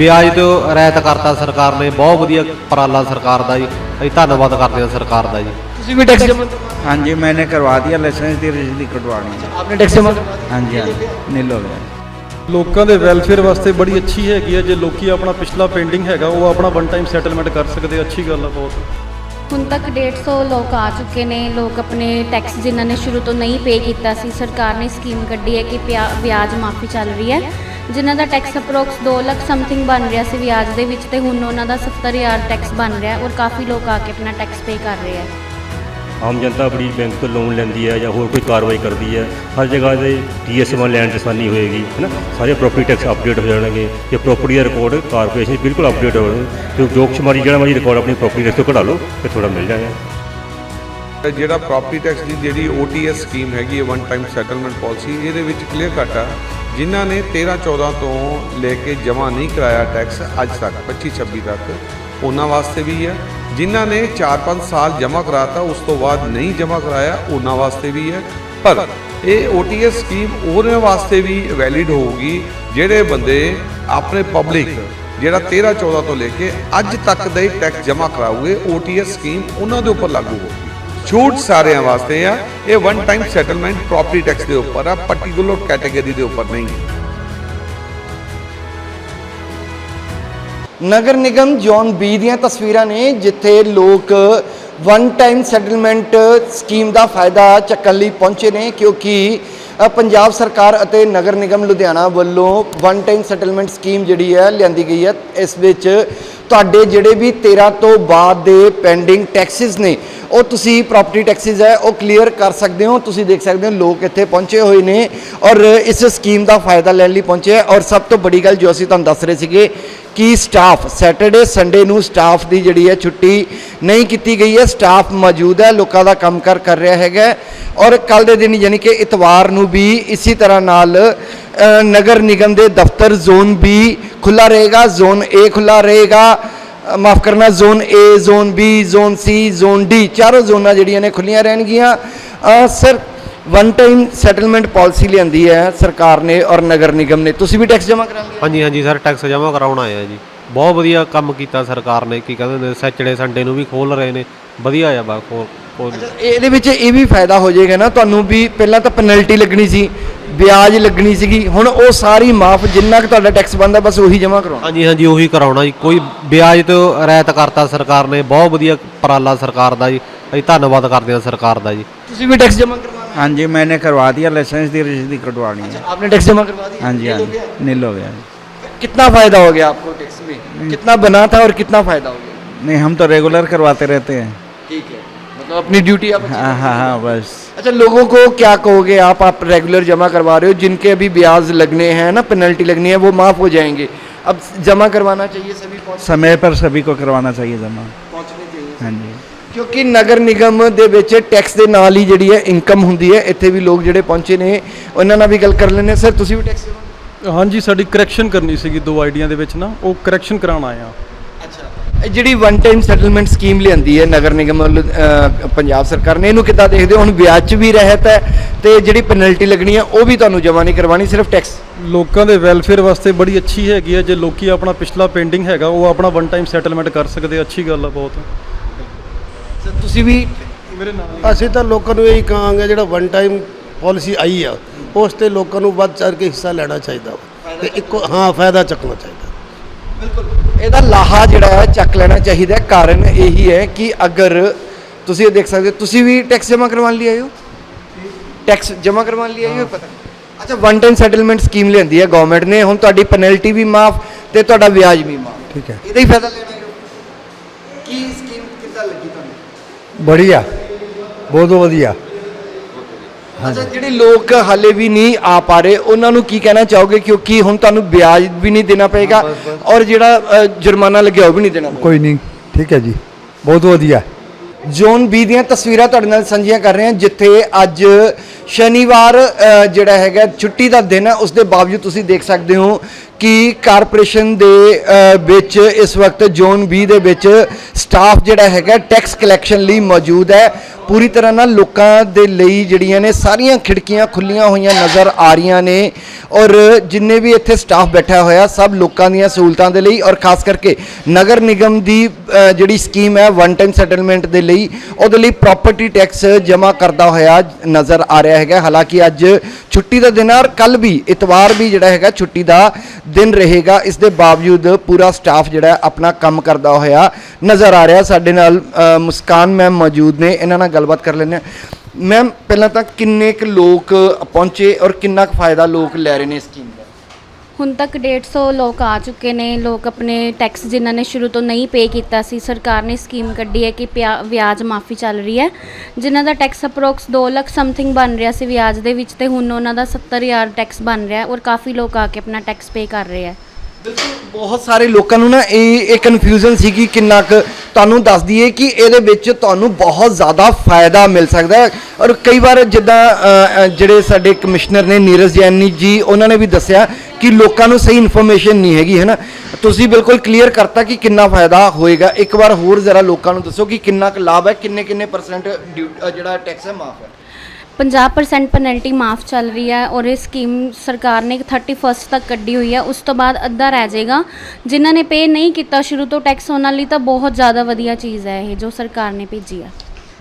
ਵਿਆਜ ਤੋਂ ਰਿਆਇਤ ਕਰਤਾ ਸਰਕਾਰ ਨੇ ਬਹੁਤ ਵਧੀਆ ਉਪਰਾਲਾ ਸਰਕਾਰ ਦਾ ਜੀ ਅਸੀਂ ਧੰਨਵਾਦ ਕਰਦੇ ਹਾਂ ਸਰਕਾਰ ਦਾ ਜੀ ਤੁਸੀਂ ਵੀ ਟੈਕਸ ਜਮ੍ਹਾਂ हाँ जी मैंने करवा दिया लाइसेंस की रजिस्ट्री कटवानी है ਆਪਨੇ ਟੈਕਸ ਜਮ੍ਹਾਂ ਕਰਵਾ ਦਿਆ? हाँ जी हाँ जी नील हो गया ਲੋਕਾਂ ਦੇ ਵੈਲਫੇਅਰ ਵਾਸਤੇ ਬੜੀ ਅੱਛੀ ਹੈਗੀ ਹੈ ਜੇ ਲੋਕੀ ਆਪਣਾ ਪਿਛਲਾ ਪੈਂਡਿੰਗ ਹੈਗਾ ਉਹ ਆਪਣਾ ਵਨ ਟਾਈਮ ਸੈਟਲਮੈਂਟ ਕਰ ਸਕਦੇ ਆ, ਅੱਛੀ ਗੱਲ ਆ ਬਹੁਤ ਹੁਣ ਤੱਕ 150 ਲੋਕ ਆ ਚੁੱਕੇ ਨੇ ਲੋਕ ਆਪਣੇ ਟੈਕਸ ਜਿਨ੍ਹਾਂ ਨੇ ਸ਼ੁਰੂ ਤੋਂ ਨਹੀਂ ਪੇ ਕੀਤਾ ਸੀ ਸਰਕਾਰ ਨੇ ਸਕੀਮ ਕੱਢੀ ਹੈ ਕਿ ਪਿਆ- ਵਿਆਜ ਮਾਫੀ ਚੱਲ ਰਹੀ ਹੈ ਜਿਨ੍ਹਾਂ ਦਾ ਟੈਕਸ ਅਪਰੋਕਸ 2 ਲੱਖ ਸਮਥਿੰਗ ਬਣ ਰਿਹਾ ਸੀ ਵਿਆਜ ਦੇ ਵਿੱਚ ਤੇ ਹੁਣ ਉਹਨਾਂ ਦਾ 70000 ਟੈਕਸ ਬਣ ਰਿਹਾ ਔਰ ਕਾਫੀ ਲੋਕ ਆ ਕੇ ਆਪਣਾ ਟੈਕਸ ਪੇ ਕਰ ਰਹੇ ਹੈ ਆਮ ਜਨਤਾ ਬੜੀ ਬੈਂਕ ਤੋਂ ਲੋਨ ਲੈਂਦੀ ਹੈ ਜਾਂ ਹੋਰ ਕੋਈ ਕਾਰਵਾਈ ਕਰਦੀ ਹੈ। ਹਰ ਜਗ੍ਹਾ ਦੇ ਟੀਐਸਐਮ ਲੈਣ 'ਚ ਆਸਾਨੀ ਹੋਏਗੀ ਹੈ ਨਾ? ਸਾਰੇ ਪ੍ਰੋਪਰਟੀ ਟੈਕਸ ਅਪਡੇਟ ਹੋ ਜਾਣਗੇ ਤੇ ਪ੍ਰੋਪਰਟੀ ਦਾ ਰਿਕਾਰਡ ਕਾਰਪੋਰੇਸ਼ਨ ਬਿਲਕੁਲ ਅਪਡੇਟ ਹੋ ਜਾਣਗੇ ਤੇ ਜੋਕਸ਼ਮਾਰੀ ਜਿਹੜਾ ਮਰਜ਼ੀ ਰਿਕਾਰਡ ਆਪਣੀ ਪ੍ਰੋਪਰਟੀ ਟੈਕਸ ਤੋਂ ਕਢਾ ਲਓ ਤੇ ਥੋੜਾ ਮਿਲ ਜਾਏਗਾ। ਤੇ ਜਿਹੜਾ ਪ੍ਰਾਪਰਟੀ ਟੈਕਸ ਦੀ ਜਿਹੜੀ OTS ਸਕੀਮ ਹੈਗੀ ਹੈ ਵਨ ਟਾਈਮ ਸੈਟਲਮੈਂਟ ਪਾਲਿਸੀ ਇਹਦੇ ਵਿੱਚ ਕਲੀਅਰ ਕੱਟ ਆ। ਜਿਨ੍ਹਾਂ ਨੇ 13 14 ਤੋਂ ਲੈ ਕੇ ਜਮ੍ਹਾਂ ਨਹੀਂ ਕਰਾਇਆ ਟੈਕਸ ਅੱਜ ਤੱਕ 25 26 ਤੱਕ, ਉਹਨਾਂ ਵਾਸਤੇ ਵੀ ਹੈ। ਜਿਨ੍ਹਾਂ ਨੇ 4-5 ਸਾਲ ਜਮ੍ਹਾਂ ਕਰਾਤਾ, ਉਸ ਤੋਂ ਬਾਅਦ ਨਹੀਂ ਜਮ੍ਹਾਂ ਕਰਾਇਆ, ਉਹਨਾਂ ਵਾਸਤੇ ਵੀ ਹੈ। ਪਰ ਇਹ OTS ਸਕੀਮ ਉਹਨਾਂ ਵਾਸਤੇ ਵੀ ਵੈਲਿਡ ਹੋਊਗੀ, ਜਿਹੜੇ ਬੰਦੇ ਆਪਣੇ ਪਬਲਿਕ ਜਿਹੜਾ 13 14 ਤੋਂ ਲੈ ਕੇ ਅੱਜ ਤੱਕ ਦੇ ਟੈਕਸ ਜਮ੍ਹਾਂ ਕਰਾਉਗੇ OTS ਸਕੀਮ ਉਹਨਾਂ ਦੇ ਉੱਪਰ ਲਾਗੂ ਹੋਊਗੀ। ਛੂਟ ਸਾਰਿਆਂ ਵਾਸਤੇ ਆ। ਇਹ one time settlement property tax ਦੇ ਉੱਪਰ ਆ ਪਾਰਟਿਕੂਲਰ ਕੈਟਾਗਰੀ ਦੇ ਉੱਪਰ ਨਹੀਂ। ਹੈ ਨਗਰ ਨਿਗਮ ਜ਼ੋਨ ਬੀ ਦੀਆਂ ਤਸਵੀਰਾਂ ਨੇ, ਜਿੱਥੇ ਲੋਕ ਵਨ ਟਾਈਮ ਸੈਟਲਮੈਂਟ ਸਕੀਮ ਦਾ ਫਾਇਦਾ ਚੱਕਣ ਲਈ ਪਹੁੰਚੇ ਨੇ, ਕਿਉਂਕਿ ਪੰਜਾਬ ਸਰਕਾਰ ਅਤੇ ਨਗਰ ਨਿਗਮ ਲੁਧਿਆਣਾ ਵੱਲੋਂ ਵਨ ਟਾਈਮ ਸੈਟਲਮੈਂਟ ਸਕੀਮ ਜਿਹੜੀ ਹੈ ਲਿਆਂਦੀ ਗਈ ਹੈ ਇਸ ਵਿੱਚ ਤੁਹਾਡੇ ਜਿਹੜੇ ਵੀ 13 ਤੋਂ ਬਾਅਦ ਦੇ ਪੈਂਡਿੰਗ ਟੈਕਸਿਸ ਨੇ, ਉਹ ਤੁਸੀਂ ਪ੍ਰਾਪਰਟੀ ਟੈਕਸਿਸ ਹੈ, ਉਹ ਕਲੀਅਰ ਕਰ ਸਕਦੇ ਹੋ, ਤੁਸੀਂ ਦੇਖ ਸਕਦੇ ਹੋ ਲੋਕ ਇੱਥੇ ਪਹੁੰਚੇ ਹੋਏ ਨੇ ਔਰ ਇਸ ਸਕੀਮ ਦਾ ਫਾਇਦਾ ਲੈਣ ਲਈ ਪਹੁੰਚੇ ਔਰ ਸਭ ਤੋਂ ਵੱਡੀ ਗੱਲ ਜੋ ਅਸੀਂ ਤੁਹਾਨੂੰ ਦੱਸ ਰਹੇ ਸੀਗੇ ਕਿ ਸਟਾਫ ਸੈਟਰਡੇ ਸੰਡੇ ਨੂੰ ਸਟਾਫ ਦੀ ਜਿਹੜੀ ਹੈ ਛੁੱਟੀ ਨਹੀਂ ਕੀਤੀ ਗਈ ਹੈ। ਸਟਾਫ ਮੌਜੂਦ ਹੈ, ਲੋਕਾਂ ਦਾ ਕੰਮਕਾਰ ਕਰ ਰਿਹਾ ਹੈਗਾ ਔਰ ਕੱਲ ਦੇ ਦਿਨ ਯਾਨੀ ਕਿ ਇਤਵਾਰ ਨੂੰ ਵੀ ਇਸੇ ਤਰ੍ਹਾਂ ਨਾਲ ਨਗਰ ਨਿਗਮ ਦੇ ਦਫ਼ਤਰ ਜ਼ੋਨ ਬੀ ਖੁੱਲਾ ਰਹੇਗਾ। ਜ਼ੋਨ ਏ ਖੁੱਲਾ ਰਹੇਗਾ। ਮਾਫ ਕਰਨਾ, zone A zone B zone C zone D ਚਾਰੋਂ ਜ਼ੋਨਾਂ ਜਿਹੜੀਆਂ ਨੇ ਖੁੱਲੀਆਂ ਰਹਿਣਗੀਆਂ। Sir one time settlement policy ਲਿਆਂਦੀ ਹੈ ਸਰਕਾਰ ਨੇ ਔਰ ਨਗਰ ਨਿਗਮ ਨੇ। ਤੁਸੀਂ ਵੀ ਟੈਕਸ ਜਮ੍ਹਾਂ ਕਰਾਉਂਗੇ ਹਾਂਜੀ ਹਾਂਜੀ ਸਰ ਟੈਕਸ ਜਮ੍ਹਾਂ ਕਰਾਉਣ ਆਏ ਆ ਜੀ। ਬਹੁਤ ਵਧੀਆ ਕੰਮ ਕੀਤਾ ਸਰਕਾਰ ਨੇ ਕੀ ਕਹਿੰਦੇ ਨੇ ਸੈਚਰਡੇ ਸੰਡੇ ਨੂੰ ਵੀ ਖੋਲ ਰਹੇ ਨੇ। ਵਧੀਆ ਆ ਬਾ ਖੋਲ ਇਹਦੇ ਵਿੱਚ ਇਹ ਵੀ ਫਾਇਦਾ ਹੋ ਜਾਏਗਾ ਨਾ ਤੁਹਾਨੂੰ ਵੀ ਪਹਿਲਾਂ ਤਾਂ ਪੈਨਲਟੀ ਲੱਗਣੀ ਸੀ ਵਿਆਜ ਲੱਗਣੀ ਸੀਗੀ ਹੁਣ ਉਹ ਸਾਰੀ ਮਾਫ ਜਿੰਨਾ ਕਿ ਤੁਹਾਡਾ ਟੈਕਸ ਬਣਦਾ ਬਸ ਉਹੀ ਜਮ੍ਹਾਂ ਕਰਾਉਣਾ। ਹਾਂਜੀ ਹਾਂਜੀ ਉਹੀ ਕਰਾਉਣਾ ਜੀ। ਕੋਈ ਵਿਆਜ ਤੋਂ ਰਿਆਇਤ ਕਰਤਾ ਸਰਕਾਰ ਨੇ ਬਹੁਤ ਵਧੀਆ ਉਪਰਾਲਾ ਸਰਕਾਰ ਦਾ ਜੀ। ਅਸੀਂ ਧੰਨਵਾਦ ਕਰਦੇ ਹਾਂ ਸਰਕਾਰ ਦਾ ਜੀ। ਤੁਸੀਂ ਵੀ ਟੈਕਸ ਜਮ੍ਹਾਂ ਕਰਵਾਉਣਾ हाँ जी मैंने करवा दिया लाइसेंस की रजिस्ट्री कटवानी है आपने टैक्स जमा करवा दिया हाँ जी हाँ जी नील हो गया कितना फ़ायदा हो गया आपको टैक्स में कितना बना था और कितना फ़ायदा हो गया नहीं हम तो रेगुलर करवाते रहते हैं ठीक है मतलब अपनी ड्यूटी आप हाँ हाँ हाँ बस अच्छा लोगों को क्या कहोगे आप आप रेगुलर जमा करवा रहे हो जिनके अभी ब्याज लगने हैं ना पेनल्टी लगनी है वो माफ़ हो जाएँगे अब जमा करवाना चाहिए सभी समय पर सभी को करवाना चाहिए जमा पहुँचने चाहिए हाँ जी ਕਿਉਂਕਿ ਨਗਰ ਨਿਗਮ ਦੇ ਵਿੱਚ ਟੈਕਸ ਦੇ ਨਾਲ ਹੀ ਜਿਹੜੀ ਹੈ ਇਨਕਮ ਹੁੰਦੀ ਹੈ ਇੱਥੇ ਵੀ ਲੋਕ ਜਿਹੜੇ ਪਹੁੰਚੇ ਨੇ ਉਹਨਾਂ ਨਾਲ ਵੀ ਗੱਲ ਕਰ ਹਾਂ। ਸਰ ਤੁਸੀਂ ਵੀ ਟੈਕਸ ਹਾਂਜੀ ਸਾਡੀ ਕਰੈਕਸ਼ਨ ਕਰਨੀ ਸੀਗੀ ਦੋ ਆਈਡੀਆਂ ਦੇ ਵਿੱਚ ਨਾ ਉਹ ਕਰੈਕਸ਼ਨ ਕਰਾਉਣ ਆਏ ਆ ਅੱਛਾ। ਇਹ ਜਿਹੜੀ ਵਨ ਟਾਈਮ ਸੈਟਲਮੈਂਟ ਸਕੀਮ ਲਿਆਂਦੀ ਹੈ ਨਗਰ ਨਿਗਮ ਵੱਲੋਂ, ਅਹ, ਪੰਜਾਬ ਸਰਕਾਰ ਨੇ ਇਹਨੂੰ ਕਿੱਦਾਂ ਦੇਖਦੇ ਹੋ? ਹੁਣ ਵਿਆਜ 'ਚ ਵੀ ਰਹਿਤ ਹੈ ਤੇ ਜਿਹੜੀ ਪੈਨਲਟੀ ਲੱਗਣੀ ਹੈ ਉਹ ਵੀ ਤੁਹਾਨੂੰ ਜਮ੍ਹਾਂ ਨਹੀਂ ਕਰਵਾਣੀ ਸਿਰਫ ਟੈਕਸ ਲੋਕਾਂ ਦੇ ਵੈਲਫੇਅਰ ਵਾਸਤੇ ਬੜੀ ਅੱਛੀ ਹੈਗੀ ਹੈ ਜੇ ਲੋਕੀ ਆਪਣਾ ਪਿਛਲਾ ਪੈਂਡਿੰਗ ਹੈਗਾ ਉਹ ਆਪਣਾ ਵਨ ਟਾਈਮ ਸੈਟਲਮੈਂਟ ਕਰ ਸਕਦੇ ਆ, ਅੱਛੀ ਗੱਲ ਆ ਬਹੁਤ। ਤੁਸੀਂ ਵੀ ਮੇਰੇ ਨਾਲ ਅਸੀਂ ਤਾਂ ਲੋਕਾਂ ਨੂੰ ਇਹੀ ਕਹਾਂਗੇ ਜਿਹੜਾ ਵਨ ਟਾਈਮ ਪਾਲਿਸੀ ਆਈ ਆ ਉਸ ਤੇ ਲੋਕਾਂ ਨੂੰ ਵੱਧ ਚੜ ਕੇ ਹਿੱਸਾ ਲੈਣਾ ਚਾਹੀਦਾ ਵਾ। ਤੇ ਇੱਕੋ ਹਾਂ ਫਾਇਦਾ ਚੱਕਣਾ ਚਾਹੀਦਾ। ਇਹਦਾ ਲਾਹਾ ਜਿਹੜਾ ਹੈ ਚੱਕ ਲੈਣਾ ਚਾਹੀਦਾ ਹੈ। ਕਾਰਨ ਇਹੀ ਹੈ ਕਿ ਅਗਰ ਤੁਸੀਂ ਇਹ ਦੇਖ ਸਕਦੇ ਹੋ ਤੁਸੀਂ ਵੀ ਟੈਕਸ ਜਮ੍ਹਾਂ ਕਰਵਾਉਣ ਲਈ ਆਏ ਹੋ? ਟੈਕਸ ਜਮ੍ਹਾਂ ਕਰਵਾਉਣ ਲਈ ਆਏ ਹੋ ਪਤਾ? ਅੱਛਾ ਵਨ ਟਾਈਮ ਸੈਟਲਮੈਂਟ ਸਕੀਮ ਲਿਆਂਦੀ ਹੈ ਗਵਰਨਮੈਂਟ ਨੇ। ਹੁਣ ਤੁਹਾਡੀ ਪੈਨਲਟੀ ਵੀ ਮਾਫ ਤੇ ਤੁਹਾਡਾ ਵਿਆਜ ਵੀ ਮਾਫ। ਠੀਕ ਹੈ। ਇਹਦਾ ਹੀ ਫਾਇਦਾ ਲੈਣਾ ਹੈ। ਕੀ ਸਕੀਮ ਕਿੱਦਾਂ ਲੱਗੀ ਤੁਹਾਨੂੰ ਬੜੀਆ ਬਹੁਤ ਵਧੀਆ। ਅੱਛਾ ਜਿਹੜੇ ਲੋਕ ਹਾਲੇ ਵੀ ਨਹੀਂ ਆ ਪਾ ਰਹੇ ਉਹਨਾਂ ਨੂੰ ਕੀ ਕਹਿਣਾ ਚਾਹੋਗੇ? ਕਿਉਂਕਿ ਹੁਣ ਤੁਹਾਨੂੰ ਵਿਆਜ ਵੀ ਨਹੀਂ ਦੇਣਾ ਪਏਗਾ ਔਰ ਜਿਹੜਾ ਅ, ਜੁਰਮਾਨਾ ਲੱਗਿਆ ਉਹ ਵੀ ਨਹੀਂ ਦੇਣਾ ਪਏਗਾ। ਕੋਈ ਨਹੀਂ ਠੀਕ ਹੈ ਜੀ। ਬਹੁਤ ਵਧੀਆ। ਜ਼ੋਨ ਬੀ ਦੀਆਂ ਤਸਵੀਰਾਂ ਤੁਹਾਡੇ ਨਾਲ ਸਾਂਝੀਆਂ ਕਰ ਰਹੇ ਹਾਂ ਜਿੱਥੇ ਅੱਜ ਸ਼ਨੀਵਾਰ ਅ, ਜਿਹੜਾ ਹੈਗਾ ਛੁੱਟੀ ਦਾ ਦਿਨ ਹੈ ਉਸ ਦੇ ਬਾਵਜੂਦ ਤੁਸੀਂ ਦੇਖ ਸਕਦੇ ਹੋ ਕਿ ਕਾਰਪੋਰੇਸ਼ਨ ਦੇ ਵਿੱਚ ਇਸ ਵਕਤ ਜ਼ੋਨ 20 ਦੇ ਵਿੱਚ ਸਟਾਫ ਜਿਹੜਾ ਹੈਗਾ ਟੈਕਸ ਕਲੈਕਸ਼ਨ ਲਈ ਮੌਜੂਦ ਹੈ। ਪੂਰੀ ਤਰ੍ਹਾਂ ਨਾਲ ਲੋਕਾਂ ਦੇ ਲਈ ਜਿਹੜੀਆਂ ਨੇ ਸਾਰੀਆਂ ਖਿੜਕੀਆਂ ਖੁੱਲੀਆਂ ਹੋਈਆਂ ਨਜ਼ਰ ਆ ਰਹੀਆਂ ਨੇ ਔਰ ਜਿੰਨੇ ਵੀ ਇੱਥੇ ਸਟਾਫ ਬੈਠਾ ਹੋਇਆ ਸਭ ਲੋਕਾਂ ਦੀਆਂ ਸਹੂਲਤਾਂ ਦੇ ਲਈ ਔਰ ਖਾਸ ਕਰਕੇ ਨਗਰ ਨਿਗਮ ਦੀ ਜਿਹੜੀ ਸਕੀਮ ਹੈ ਵਨ ਟਾਈਮ ਸੈਟਲਮੈਂਟ ਦੇ ਲਈ ਉਹਦੇ ਲਈ ਪ੍ਰਾਪਰਟੀ ਟੈਕਸ ਜਮ੍ਹਾਂ ਕਰਦਾ ਹੋਇਆ ਨਜ਼ਰ ਆ ਰਿਹਾ ਹੈਗਾ। ਹਾਲਾਂਕਿ ਅੱਜ ਛੁੱਟੀ ਦਾ ਦਿਨ ਹੈ ਔਰ ਕੱਲ ਵੀ ਇਤਵਾਰ ਵੀ ਜਿਹੜਾ ਹੈਗਾ ਛੁੱਟੀ ਦਾ ਦਿਨ ਰਹੇਗਾ, ਇਸ ਦੇ ਬਾਵਜੂਦ ਪੂਰਾ ਸਟਾਫ ਜਿਹੜਾ ਆਪਣਾ ਕੰਮ ਕਰਦਾ ਹੋਇਆ ਨਜ਼ਰ ਆ ਰਿਹਾ। ਸਾਡੇ ਨਾਲ ਮੁਸਕਾਨ ਮੈਮ ਮੌਜੂਦ ਨੇ, ਇਹਨਾਂ ਨਾਲ ਗੱਲਬਾਤ ਕਰ ਲੈਂਦੇ ਹਾਂ। ਮੈਮ ਪਹਿਲਾਂ ਤਾਂ ਕਿੰਨੇ ਕੁ ਲੋਕ ਪਹੁੰਚੇ ਔਰ ਕਿੰਨਾ ਕੁ ਫਾਇਦਾ ਲੋਕ ਲੈ ਰਹੇ ਨੇ ਇਸ ਸਕੀਮ ਹੁਣ ਤੱਕ 150 ਲੋਕ ਆ ਚੁੱਕੇ ਨੇ, ਲੋਕ ਆਪਣੇ ਟੈਕਸ ਜਿਨ੍ਹਾਂ ਨੇ ਸ਼ੁਰੂ ਤੋਂ ਨਹੀਂ ਪੇ ਕੀਤਾ ਸੀ, ਸਰਕਾਰ ਨੇ ਸਕੀਮ ਕੱਢੀ ਹੈ ਕਿ ਪਿਆ- ਵਿਆਜ ਮਾਫੀ ਚੱਲ ਰਹੀ ਹੈ, ਜਿਨ੍ਹਾਂ ਦਾ ਟੈਕਸ ਅਪਰੋਕਸ 2 ਲੱਖ ਸਮਥਿੰਗ ਬਣ ਰਿਹਾ ਸੀ ਵਿਆਜ ਦੇ ਵਿੱਚ ਤੇ ਹੁਣ ਉਹਨਾਂ ਦਾ 70000 ਟੈਕਸ ਬਣ ਰਿਹਾ ਹੈ ਔਰ ਕਾਫੀ ਲੋਕ ਆ ਕੇ ਆਪਣਾ ਟੈਕਸ ਪੇ ਕਰ ਰਹੇ ਹੈ। ਬਹੁਤ ਸਾਰੇ ਲੋਕਾਂ ਨੂੰ ਨਾ ਇਹ ਇਹ ਕਨਫਿਊਜ਼ਨ ਸੀ ਕਿ ਕਿੰਨਾ ਕੁ ਤੁਹਾਨੂੰ ਦੱਸ ਦਈਏ ਕਿ ਇਹਦੇ ਵਿੱਚ ਤੁਹਾਨੂੰ ਬਹੁਤ ਜ਼ਿਆਦਾ ਫਾਇਦਾ ਮਿਲ ਸਕਦਾ ਹੈ। ਔਰ ਕਈ ਵਾਰ ਜਿੱਦਾਂ ਜਿਹੜੇ ਸਾਡੇ ਕਮਿਸ਼ਨਰ ਨੇ ਨੀਰਜ ਜੈਨੀ ਜੀ, ਉਹਨਾਂ ਨੇ ਵੀ ਦੱਸਿਆ ਕਿ ਲੋਕਾਂ ਨੂੰ ਸਹੀ ਇਨਫੋਰਮੇਸ਼ਨ ਨਹੀਂ ਹੈਗੀ ਹੈ ਨਾ ਤੁਸੀਂ ਬਿਲਕੁਲ ਕਲੀਅਰ ਕਰਤਾ ਕਿ ਕਿੰਨਾ ਫਾਇਦਾ ਹੋਏਗਾ। ਇੱਕ ਵਾਰ ਹੋਰ ਜ਼ਰਾ ਲੋਕਾਂ ਨੂੰ ਦੱਸੋ ਕਿ ਕਿੰਨਾ ਕੁ ਲਾਭ ਹੈ ਕਿੰਨੇ ਕਿੰਨੇ ਪਰਸੈਂਟ ਜਿਹੜਾ ਟੈਕਸ ਹੈ, ਮਾਫ ਹੈ। 50% ਪੈਨਲਟੀ ਮਾਫ ਚੱਲ ਰਹੀ ਹੈ ਔਰ ਇਹ ਸਕੀਮ ਸਰਕਾਰ ਨੇ 31st ਤੱਕ ਕੱਢੀ ਹੋਈ ਹੈ। ਉਸ ਤੋਂ ਬਾਅਦ ਅੱਧਾ ਰਹਿ ਜਾਏਗਾ। ਜਿਨ੍ਹਾਂ ਨੇ ਪੇ ਨਹੀਂ ਕੀਤਾ ਸ਼ੁਰੂ ਤੋਂ ਟੈਕਸ ਉਹਨਾਂ ਲਈ ਤਾਂ ਬਹੁਤ ਜ਼ਿਆਦਾ ਵਧੀਆ ਚੀਜ਼ ਹੈ ਇਹ ਜੋ ਸਰਕਾਰ ਨੇ ਭੇਜੀ ਹੈ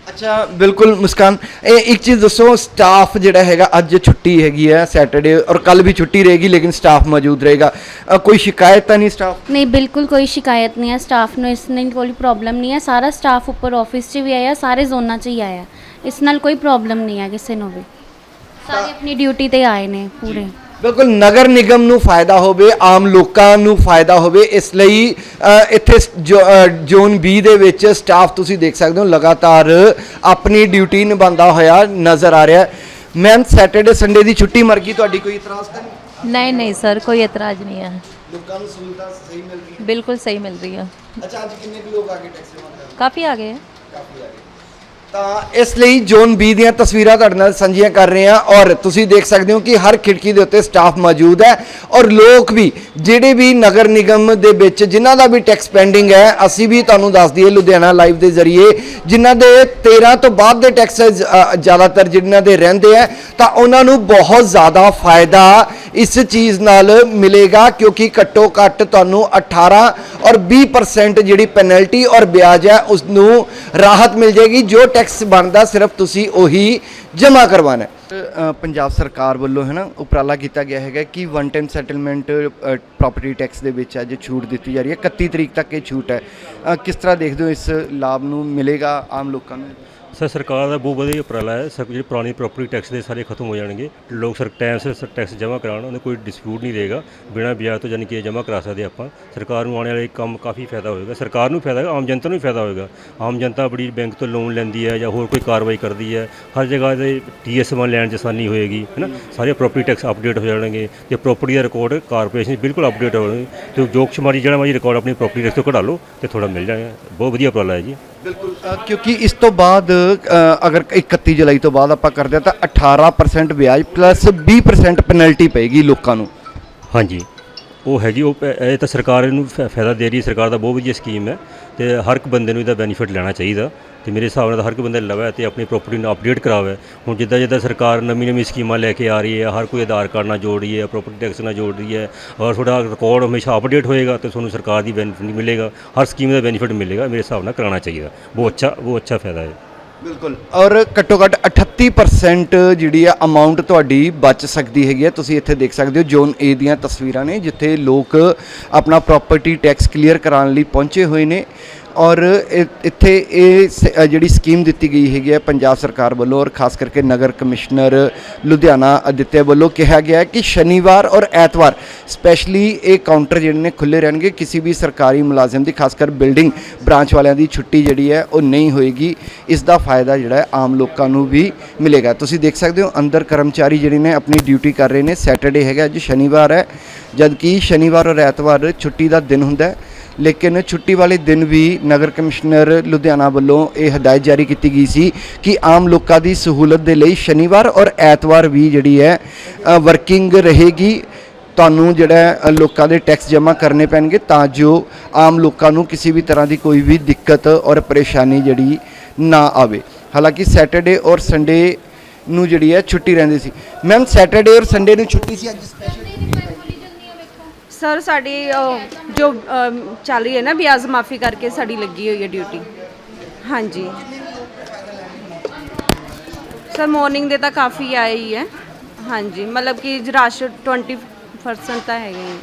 ਅੱਛਾ ਬਿਲਕੁਲ ਮੁਸਕਾਨ। ਇਹ ਇੱਕ ਚੀਜ਼ ਦੱਸੋ ਸਟਾਫ ਜਿਹੜਾ ਹੈਗਾ ਅੱਜ ਛੁੱਟੀ ਹੈਗੀ ਹੈ ਸੈਟਰਡੇ ਔਰ ਕੱਲ ਵੀ ਛੁੱਟੀ ਰਹੇਗੀ ਲੇਕਿਨ ਸਟਾਫ ਮੌਜੂਦ ਰਹੇਗਾ। ਅ, ਕੋਈ ਸ਼ਿਕਾਇਤ ਤਾਂ ਨਹੀਂ ਸਟਾਫ ਨਹੀਂ ਬਿਲਕੁਲ ਕੋਈ ਸ਼ਿਕਾਇਤ ਨਹੀਂ ਹੈ। ਸਟਾਫ ਨੂੰ ਇਸ ਨਾਲ ਕੋਈ ਪ੍ਰੋਬਲਮ ਨਹੀਂ ਹੈ। ਸਾਰਾ ਸਟਾਫ ਉੱਪਰ ਆਫਿਸ 'ਚ ਵੀ ਆਇਆ ਸਾਰੇ ਜ਼ੋਨਾਂ 'ਚ ਹੀ ਆਇਆ। ਇਸ ਨਾਲ ਕੋਈ ਪ੍ਰੋਬਲਮ ਨਹੀਂ ਹੈ ਕਿਸੇ ਨੂੰ ਵੀ। ਸਾਰੇ ਆਪਣੀ ਡਿਊਟੀ ਤੇ ਆਏ ਨੇ ਪੂਰੇ। ਬਿਲਕੁਲ ਨਗਰ ਨਿਗਮ ਨੂੰ ਫਾਇਦਾ ਹੋਵੇ ਆਮ ਲੋਕਾਂ ਨੂੰ ਫਾਇਦਾ ਹੋਵੇ ਇਸ ਲਈ ਇੱਥੇ ਜ਼ੋਨ B ਦੇ ਵਿੱਚ ਸਟਾਫ ਤੁਸੀਂ ਦੇਖ ਸਕਦੇ ਹੋ ਲਗਾਤਾਰ ਆਪਣੀ ਡਿਊਟੀ ਨਿਭਾਉਂਦਾ ਹੋਇਆ ਨਜ਼ਰ ਆ ਰਿਹਾ। ਮੈਮ ਸੈਟਰਡੇ ਸੰਡੇ ਦੀ ਛੁੱਟੀ ਮਰ ਗਈ ਤੁਹਾਡੀ ਕੋਈ ਇਤਰਾਜ਼ ਨਹੀਂ? ਨਹੀਂ ਸਰ ਕੋਈ ਇਤਰਾਜ਼ ਨਹੀਂ ਹੈ। ਲੋਕਾਂ ਨੂੰ ਸੁਵਿਧਾ ਸਹੀ ਮਿਲ ਬਿਲਕੁਲ ਸਹੀ ਮਿਲ ਅੱਛਾ ਅੱਜ ਕਿੰਨੇ ਲੋਕ ਆ ਗਏ ਟੈਕਸੀ ਵਾਲੇ ਕਾਫੀ ਆ ਗਏ। ਕਾਫੀ ਆ ਤਾਂ ਇਸ ਲਈ ਜ਼ੋਨ 20 ਦੀਆਂ ਤਸਵੀਰਾਂ ਤੁਹਾਡੇ ਨਾਲ ਸਾਂਝੀਆਂ ਕਰ ਰਹੇ ਹਾਂ ਔਰ ਤੁਸੀਂ ਦੇਖ ਸਕਦੇ ਹੋ ਕਿ ਹਰ ਖਿੜਕੀ ਦੇ ਉੱਤੇ ਸਟਾਫ ਮੌਜੂਦ ਹੈ ਔਰ ਲੋਕ ਵੀ, ਜਿਹੜੇ ਵੀ ਨਗਰ ਨਿਗਮ ਦੇ ਵਿੱਚ ਜਿਨ੍ਹਾਂ ਦਾ ਵੀ ਟੈਕਸ ਪੈਂਡਿੰਗ ਹੈ, ਅਸੀਂ ਵੀ ਤੁਹਾਨੂੰ ਦੱਸ ਦਈਏ ਲੁਧਿਆਣਾ ਲਾਈਵ ਦੇ ਜ਼ਰੀਏ, ਜਿਨ੍ਹਾਂ ਦੇ 13 ਤੋਂ ਬਾਅਦ ਦੇ ਟੈਕਸ ਜ਼ਿਆਦਾਤਰ ਜਿਨ੍ਹਾਂ ਦੇ ਰਹਿੰਦੇ ਆ ਤਾਂ ਉਹਨਾਂ ਨੂੰ ਬਹੁਤ ਜ਼ਿਆਦਾ ਫਾਇਦਾ ਇਸ ਚੀਜ਼ ਨਾਲ ਮਿਲੇਗਾ ਕਿਉਂਕਿ ਘੱਟੋ ਘੱਟ ਤੁਹਾਨੂੰ 18 ਔਰ 20% ਜਿਹੜੀ ਪੈਨਲਟੀ ਔਰ ਵਿਆਜ ਹੈ ਉਸ ਨੂੰ ਰਾਹਤ ਮਿਲ ਜਾਏਗੀ, ਜੋ ਟੈਕਸ ਬਣਦਾ ਸਿਰਫ ਤੁਸੀਂ ਉਹੀ ਜਮ੍ਹਾਂ ਕਰਵਾਉਣਾ ਪੰਜਾਬ ਸਰਕਾਰ ਵੱਲੋਂ ਹੈ ਨਾ, ਉਪਰਾਲਾ ਕੀਤਾ ਗਿਆ ਹੈਗਾ ਕਿ one time settlement property tax ਦੇ ਵਿੱਚ ਅੱਜ ਛੂਟ ਦਿੱਤੀ ਜਾ ਰਹੀ ਹੈ। 31 ਤਰੀਕ ਤੱਕ ਇਹ ਛੂਟ ਹੈ। ਕਿਸ ਤਰ੍ਹਾਂ ਦੇਖਦੇ ਹੋ ਇਸ ਲਾਭ ਨੂੰ ਮਿਲੇਗਾ ਆਮ ਲੋਕਾਂ ਨੂੰ? ਸਰ, ਸਰਕਾਰ ਦਾ ਬਹੁਤ ਵਧੀਆ ਉਪਰਾਲਾ ਹੈ। ਸਰ ਜਿਹੜੇ ਪੁਰਾਣੀ ਪ੍ਰਾਪਰਟੀ ਟੈਕਸ ਦੇ ਸਾਰੇ ਖਤਮ ਹੋ ਜਾਣਗੇ। ਲੋਕ ਸਰ ਟਾਈਮ ਸਿਰ ਟੈਕਸ ਜਮ੍ਹਾਂ ਕਰਾਉਣ ਉਹਦਾ ਕੋਈ ਡਿਸਪਿਊਟ ਨਹੀਂ ਰਹੇਗਾ। ਬਿਨਾਂ ਵਿਆਜ ਤੋਂ ਯਾਨੀ ਕਿ ਜਮ੍ਹਾਂ ਕਰਾ ਸਕਦੇ ਆਪਾਂ। ਸਰਕਾਰ ਨੂੰ ਆਉਣ ਵਾਲੇ ਕੰਮ ਕਾਫੀ ਫਾਇਦਾ ਹੋਏਗਾ। ਸਰਕਾਰ ਨੂੰ ਫਾਇਦਾ ਆਮ ਜਨਤਾ ਨੂੰ ਵੀ ਫਾਇਦਾ ਹੋਏਗਾ। ਆਮ ਜਨਤਾ ਬੜੀ ਬੈਂਕ ਤੋਂ ਲੋਨ ਲੈਂਦੀ ਹੈ ਜਾਂ ਹੋਰ ਕੋਈ ਕਾਰਵਾਈ ਕਰਦੀ ਹੈ। ਹਰ ਜਗ੍ਹਾ ਦੇ ਟੀਐਸ1 ਲੈਣ 'ਚ ਆਸਾਨੀ ਹੋਏਗੀ ਹੈ ਨਾ ਸਾਰੇ ਪ੍ਰਾਪਰਟੀ ਟੈਕਸ ਅਪਡੇਟ ਹੋ ਜਾਣਗੇ। ਤੇ ਪ੍ਰਾਪਰਟੀ ਦਾ ਰਿਕਾਰਡ ਕਾਰਪੋਰੇਸ਼ਨ ਬਿਲਕੁਲ ਅਪਡੇਟ ਹੋ ਹੋਣਗੇ ਤੇ ਜੋਕਸ਼ਮਾਰੀ ਜਿਹੜਾ ਮਰਜ਼ੀ ਰਿਕਾਰਡ ਆਪਣੀ ਪ੍ਰਾਪਰਟੀ ਟੈਕਸ ਤੋਂ ਕਢਾ ਲਓ ਤੇ ਥੋੜਾ ਮਿਲ ਜਾਏਗਾ। ਬਹੁਤ ਵਧੀਆ ਉਪਰਾਲਾ ਹੈ ਜੀ। ਬਿਲਕੁਲ। ਕਿਉਂਕਿ ਇਸ ਤੋਂ ਬਾਅਦ ਅਗਰ 31 ਜੁਲਾਈ ਤੋਂ ਬਾਅਦ ਆਪਾਂ ਕਰਦੇ ਹਾਂ ਤਾਂ 18% ਵਿਆਜ ਪਲੱਸ 20% ਪੈਨਲਟੀ ਪਏਗੀ ਲੋਕਾਂ ਨੂੰ। ਹਾਂਜੀ। ਉਹ ਹੈਗੀ ਉਹ ਪ- ਇਹ ਤਾਂ ਸਰਕਾਰ ਇਹਨੂੰ ਫ- ਫਾਇਦਾ ਦੇ ਰਹੀ ਹੈ। ਸਰਕਾਰ ਦਾ ਬਹੁਤ ਵਧੀਆ ਸਕੀਮ ਹੈ ਤੇ ਹਰ ਇੱਕ ਬੰਦੇ ਨੂੰ ਇਹਦਾ ਬੈਨੀਫਿਟ ਲੈਣਾ ਚਾਹੀਦਾ। ਤੇ ਮੇਰੇ ਹਿਸਾਬ ਨਾਲ ਹਰ ਇੱਕ ਬੰਦਾ ਲਵੇ ਤੇ ਆਪਣੀ ਪ੍ਰੋਪਰਟੀ ਨੂੰ ਅਪਡੇਟ ਕਰਾਵੇ। ਹੁਣ ਜਿੱਦਾਂ ਜਿੱਦਾਂ ਸਰਕਾਰ ਨਵੀਂ ਨਵੀਂ ਸਕੀਮਾਂ ਲੈ ਕੇ ਆ ਰਹੀ ਹੈ, ਹਰ ਕੋਈ ਆਧਾਰ ਕਾਰਡ ਨਾਲ ਜੋੜ ਰਹੀ ਹੈ ਪ੍ਰੋਪਰਟੀ ਟੈਕਸ ਨਾਲ ਜੋੜ ਰਹੀ ਹੈ, ਔਰ ਤੁਹਾਡਾ ਰਿਕਾਰਡ ਹਮੇਸ਼ਾ ਅਪਡੇਟ ਹੋਏਗਾ ਤੇ ਤੁਹਾਨੂੰ ਸਰਕਾਰ ਦੀ ਬੈਨੀਫਿਟ ਮਿਲੇਗਾ, ਹਰ ਸਕੀਮ ਦਾ ਬੈਨੀਫਿਟ ਮਿਲੇਗਾ, ਮੇਰੇ ਹਿਸਾਬ ਨਾਲ ਕਰਾਉਣਾ ਚਾਹੀਦਾ। ਬਹੁਤ ਅੱਛਾ ਬਹੁਤ ਅੱਛਾ ਫਾਇਦਾ ਹੈ। ਬਿਲਕੁਲ, ਔਰ ਘੱਟੋ ਘੱਟ 38% ਜਿਹੜੀ ਆ ਅਮਾਉਂਟ ਤੁਹਾਡੀ ਬਚ ਸਕਦੀ ਹੈਗੀ ਹੈ। ਤੁਸੀਂ ਇੱਥੇ ਦੇਖ ਸਕਦੇ ਹੋ ਜ਼ੋਨ ਏ ਦੀਆਂ ਤਸਵੀਰਾਂ ਨੇ, ਜਿੱਥੇ ਲੋਕ ਆਪਣਾ ਪ੍ਰਾਪਰਟੀ ਟੈਕਸ ਕਲੀਅਰ ਕਰਾਉਣ ਲਈ ਪਹੁੰਚੇ ਹੋਏ ਨੇ। ਔਰ ਇ- ਇੱਥੇ ਇਹ ਸ- ਜਿਹੜੀ ਸਕੀਮ ਦਿੱਤੀ ਗਈ ਹੈਗੀ ਹੈ ਪੰਜਾਬ ਸਰਕਾਰ ਵੱਲੋਂ ਔਰ ਖਾਸ ਕਰਕੇ ਨਗਰ ਕਮਿਸ਼ਨਰ ਲੁਧਿਆਣਾ ਅਦਿੱਤਿਆ ਵੱਲੋਂ ਕਿਹਾ ਗਿਆ ਕਿ ਸ਼ਨੀਵਾਰ ਔਰ ਐਤਵਾਰ ਸਪੈਸ਼ਲੀ ਇਹ ਕਾਊਂਟਰ ਜਿਹੜੇ ਨੇ ਖੁੱਲੇ ਰਹਿਣਗੇ, ਕਿਸੇ ਵੀ ਸਰਕਾਰੀ ਮੁਲਾਜ਼ਮ ਦੀ, ਖਾਸ ਕਰ ਬਿਲਡਿੰਗ ਬ੍ਰਾਂਚ ਵਾਲਿਆਂ ਦੀ ਛੁੱਟੀ ਜਿਹੜੀ ਹੈ ਉਹ ਨਹੀਂ ਹੋਏਗੀ। ਇਸ ਦਾ ਫਾਇਦਾ ਜਿਹੜਾ ਆਮ ਲੋਕਾਂ ਨੂੰ ਵੀ ਮਿਲੇਗਾ। ਤੁਸੀਂ ਦੇਖ ਸਕਦੇ ਹੋ ਅੰਦਰ ਕਰਮਚਾਰੀ ਜਿਹੜੇ ਨੇ ਆਪਣੀ ਡਿਊਟੀ ਕਰ ਰਹੇ ਨੇ। ਸੈਟਰਡੇ ਹੈਗਾ, ਅੱਜ ਸ਼ਨੀਵਾਰ ਹੈ। ਜਦਕਿ ਸ਼ਨੀਵਾਰ ਔਰ ਐਤਵਾਰ ਛੁੱਟੀ ਦਾ ਦਿਨ ਹੁੰਦਾ ਹੈ। ਲੇਕਿਨ ਛੁੱਟੀ ਵਾਲੇ ਦਿਨ ਵੀ ਨਗਰ ਕਮਿਸ਼ਨਰ ਲੁਧਿਆਣਾ ਵੱਲੋਂ ਇਹ ਹਦਾਇਤ ਜਾਰੀ ਕੀਤੀ ਗਈ ਸੀ ਕਿ ਆਮ ਲੋਕਾਂ ਦੀ ਸਹੂਲਤ ਦੇ ਲਈ ਸ਼ਨੀਵਾਰ ਔਰ ਐਤਵਾਰ ਵੀ ਜਿਹੜੀ ਹੈ ਵਰਕਿੰਗ ਰਹੇਗੀ। ਤੁਹਾਨੂੰ ਜਿਹੜਾ ਲੋਕਾਂ ਦੇ ਟੈਕਸ ਜਮ੍ਹਾਂ ਕਰਨੇ ਪੈਣਗੇ ਤਾਂ ਜੋ ਆਮ ਲੋਕਾਂ ਨੂੰ ਕਿਸੇ ਵੀ ਤਰ੍ਹਾਂ ਦੀ ਕੋਈ ਵੀ ਦਿੱਕਤ ਔਰ ਪਰੇਸ਼ਾਨੀ ਜਿਹੜੀ ਨਾ ਆਵੇ। ਹਾਲਾਂਕਿ ਸੈਟਰਡੇ ਔਰ ਸੰਡੇ ਨੂੰ ਜਿਹੜੀ ਹੈ ਛੁੱਟੀ ਰਹਿੰਦੀ ਸੀ। ਮੈਮ ਸੈਟਰਡੇ ਔਰ ਸੰਡੇ ਨੂੰ ਛੁੱਟੀ ਸੀ ਅੱਜ ਸਪੈਸ਼ਲ ਸਰ ਸਾਡੀ ਅ, ਜੋ ਅ, ਚੱਲ ਰਹੀ ਹੈ ਨਾ ਬਿਆਜ਼ ਮਾਫੀ ਕਰਕੇ ਸਾਡੀ ਲੱਗੀ ਹੋਈ ਹੈ ਡਿਊਟੀ ਹਾਂਜੀ। ਸਰ ਮਾਰਨਿੰਗ ਦੇ ਤਾਂ ਕਾਫੀ ਆਏ ਹੀ ਹੈ। ਹਾਂਜੀ ਮਤਲਬ ਕਿ ਰਸ਼ 20% ਤਾਂ ਹੈਗੇ ਹੀ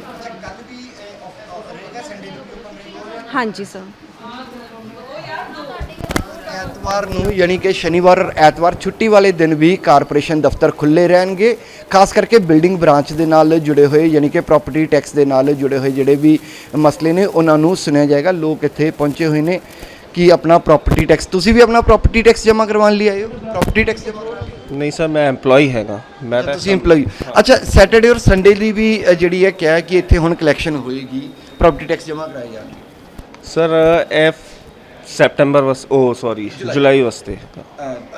ਹਾਂਜੀ ਸਰ ਐਤਵਾਰ ਨੂੰ ਯਾਨੀ ਕਿ ਸ਼ਨੀਵਾਰ ਔਰ ਐਤਵਾਰ ਛੁੱਟੀ ਵਾਲੇ ਦਿਨ ਵੀ ਕਾਰਪੋਰੇਸ਼ਨ ਦਫ਼ਤਰ ਖੁੱਲੇ ਰਹਿਣਗੇ। ਖਾਸ ਕਰਕੇ ਬਿਲਡਿੰਗ ਬ੍ਰਾਂਚ ਦੇ ਨਾਲ ਜੁੜੇ ਹੋਏ ਯਾਨੀ ਕਿ ਪ੍ਰਾਪਰਟੀ ਟੈਕਸ ਦੇ ਨਾਲ ਜੁੜੇ ਹੋਏ ਜਿਹੜੇ ਵੀ ਮਸਲੇ ਨੇ ਉਹਨਾਂ ਨੂੰ ਸੁਣਿਆ ਜਾਏਗਾ। ਲੋਕ ਇੱਥੇ ਪਹੁੰਚੇ ਹੋਏ ਨੇ ਕਿ ਆਪਣਾ ਪ੍ਰਾਪਰਟੀ ਟੈਕਸ ਤੁਸੀਂ ਵੀ ਆਪਣਾ ਪ੍ਰਾਪਰਟੀ ਟੈਕਸ ਜਮ੍ਹਾਂ ਕਰਵਾਉਣ ਲਈ ਆਏ ਹੋ? ਪ੍ਰਾਪਰਟੀ ਟੈਕਸ ਜਮ੍ਹਾਂ ਨਹੀਂ ਸਰ ਮੈਂ EMPLOYE ਹੈਗਾ। ਮੈਂ ਤਾਂ ਤੁਸੀਂ EMPLOYE ਅੱਛਾ ਸੈਟਰਡੇ ਔਰ ਸੰਡੇ ਲਈ ਵੀ ਅ, ਜਿਹੜੀ ਹੈ ਕਿਹਾ ਕਿ ਇੱਥੇ ਹੁਣ ਕਲੈਕਸ਼ਨ ਹੋਏਗੀ ਪ੍ਰਾਪਰਟੀ ਟੈਕਸ ਜਮ੍ਹਾਂ ਕਰਾਏ ਜਾਣਗੇ। ਸਰ ਇਹ ਸੈਪਟੈਂਬਰ ਵਸ ਉਹ ਸੌਰੀ ਜੁਲਾਈ। ਵਾਸਤੇ।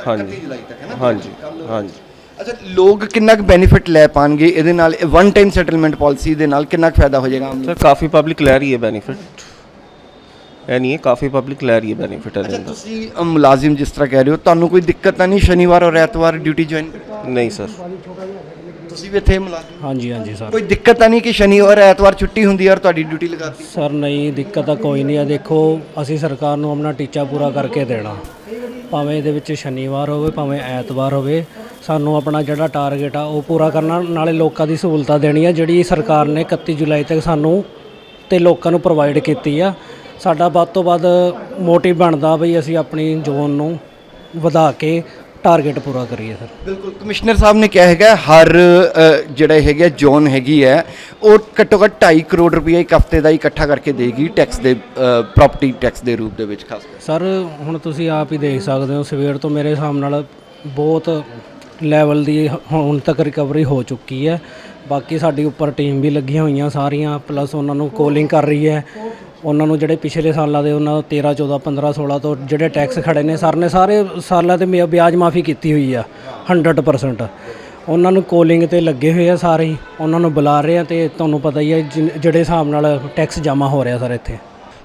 ਹਾਂਜੀ। ਜੁਲਾਈ ਤੱਕ ਹੈ ਨਾ? ਹਾਂਜੀ ਹਾਂਜੀ। ਅੱਛਾ ਲੋਕ ਕਿੰਨਾ ਕੁ ਬੈਨੀਫਿਟ ਲੈ ਪਾਣਗੇ? ਇਹਦੇ ਨਾਲ ਵਨ ਟਾਈਮ ਸੈਟਲਮੈਂਟ ਪਾਲਿਸੀ ਦੇ ਨਾਲ ਕਿੰਨਾ ਕੁ ਫਾਇਦਾ ਹੋ ਜਾਏਗਾ? ਸਰ ਕਾਫੀ ਪਬਲਿਕ ਲੈ ਰਹੀ ਹੈ ਬੈਨੀਫਿਟ ਇਹ ਨਹੀਂ ਹੈ ਕਾਫੀ ਪਬਲਿਕ ਲੈ ਰਹੀ ਹੈ ਬੈਨੀਫਿਟ ਇਹਦੇ ਤੁਸੀਂ ਅ, ਮੁਲਾਜ਼ਮ ਜਿਸ ਤਰ੍ਹਾਂ ਕਹਿ ਰਹੇ ਹੋ ਤੁਹਾਨੂੰ ਕੋਈ ਦਿੱਕਤ ਤਾਂ ਨਹੀਂ ਸ਼ਨੀਵਾਰ ਔਰ ਐਤਵਾਰ ਡਿਊਟੀ ਜੁਆਇਨ ਨਹੀਂ ਸਰ। ਤੁਸੀਂ ਵੀ ਇੱਥੇ ਮੁਲਾਜ਼ਮ ਹਾਂਜੀ ਹਾਂਜੀ ਸਰ। ਕੋਈ ਦਿੱਕਤ ਤਾਂ ਨਹੀਂ ਕਿ ਸ਼ਨੀਵਾਰ ਐਤਵਾਰ ਛੁੱਟੀ ਹੁੰਦੀ ਹੈ ਔਰ ਤੁਹਾਡੀ ਡਿਊਟੀ ਲਗਾਤੀ ਸਰ ਨਹੀਂ ਦਿੱਕਤ ਤਾਂ ਕੋਈ ਨਹੀਂ ਆ ਦੇਖੋ ਅਸੀਂ ਸਰਕਾਰ ਨੂੰ ਆਪਣਾ ਟੀਚਾ ਪੂਰਾ ਕਰਕੇ ਦੇਣਾ। ਭਾਵੇਂ ਇਹਦੇ ਵਿੱਚ ਸ਼ਨੀਵਾਰ ਹੋਵੇ ਭਾਵੇਂ ਐਤਵਾਰ ਹੋਵੇ ਸਾਨੂੰ ਆਪਣਾ ਜਿਹੜਾ ਟਾਰਗੇਟ ਆ ਉਹ ਪੂਰਾ ਕਰਨਾ। ਨਾਲੇ ਲੋਕਾਂ ਦੀ ਸਹੂਲਤਾਂ ਦੇਣੀ ਆ। ਜਿਹੜੀ ਸਰਕਾਰ ਨੇ 31 ਜੁਲਾਈ ਤੱਕ ਸਾਨੂੰ ਤੇ ਲੋਕਾਂ ਨੂੰ ਪ੍ਰੋਵਾਈਡ ਕੀਤੀ ਆ ਸਾਡਾ ਵੱਧ ਤੋਂ ਵੱਧ ਮੋਟਿਵ ਬਣਦਾ ਬਈ ਅਸੀਂ ਆਪਣੀ ਜ਼ੋਨ ਨੂੰ ਵਧਾ ਕੇ ਟਾਰਗੇਟ ਪੂਰਾ ਕਰੀਏ ਸਰ। ਬਿਲਕੁਲ। ਕਮਿਸ਼ਨਰ ਸਾਹਿਬ ਨੇ ਕਿਹਾ ਹੈਗਾ ਹਰ ਅ, ਜਿਹੜਾ ਹੈਗਾ ਜ਼ੋਨ ਹੈਗੀ ਹੈ ਉਹ ਘੱਟੋ ਘੱਟ 2.5 ਕਰੋੜ ਰੁਪਏ ਇੱਕ ਹਫ਼ਤੇ ਦਾ ਇਕੱਠਾ ਕਰਕੇ ਦੇਗੀ ਟੈਕਸ ਦੇ ਪ੍ਰਾਪਰਟੀ ਟੈਕਸ ਦੇ ਰੂਪ ਦੇ ਵਿੱਚ ਖਾਸ ਕਰ ਸਰ ਹੁਣ ਤੁਸੀਂ ਆਪ ਹੀ ਦੇਖ ਸਕਦੇ ਹੋ ਸਵੇਰ ਤੋਂ ਮੇਰੇ ਹਿਸਾਬ ਨਾਲ ਬਹੁਤ ਲੈਵਲ ਦੀ ਹ- ਹੁਣ ਤੱਕ ਰਿਕਵਰੀ ਹੋ ਚੁੱਕੀ ਹੈ। ਬਾਕੀ ਸਾਡੀ ਉੱਪਰ ਟੀਮ ਵੀ ਲੱਗੀਆਂ ਹੋਈਆਂ ਸਾਰੀਆਂ ਪਲੱਸ ਉਹਨਾਂ ਨੂੰ ਕੋਲਿੰਗ ਕਰ ਰਹੀ ਹੈ। ਉਹਨਾਂ ਨੂੰ ਜਿਹੜੇ ਪਿਛਲੇ ਸਾਲਾਂ ਦੇ ਉਹਨਾਂ 13 14 15 16 ਤੋਂ ਜਿਹੜੇ ਟੈਕਸ ਖੜੇ ਨੇ ਸਰ ਨੇ ਸਾਰੇ ਸਾਲਾਂ ਤੇ ਮਿਆ- ਵਿਆਜ ਮਾਫੀ ਕੀਤੀ ਹੋਈ ਆ 100% ਉਹਨਾਂ ਨੂੰ ਕੋਲਿੰਗ ਤੇ ਲੱਗੇ ਹੋਏ ਆ ਸਾਰੇ ਹੀ, ਉਹਨਾਂ ਨੂੰ ਬੁਲਾ ਰਹੇ ਆ ਤੇ ਤੁਹਾਨੂੰ ਪਤਾ ਹੀ ਹੈ ਜਿਨ- ਜਿਹੜੇ ਹਿਸਾਬ ਨਾਲ ਟੈਕਸ ਜਮ੍ਹਾਂ ਹੋ ਰਿਹਾ ਸਰ ਇੱਥੇ।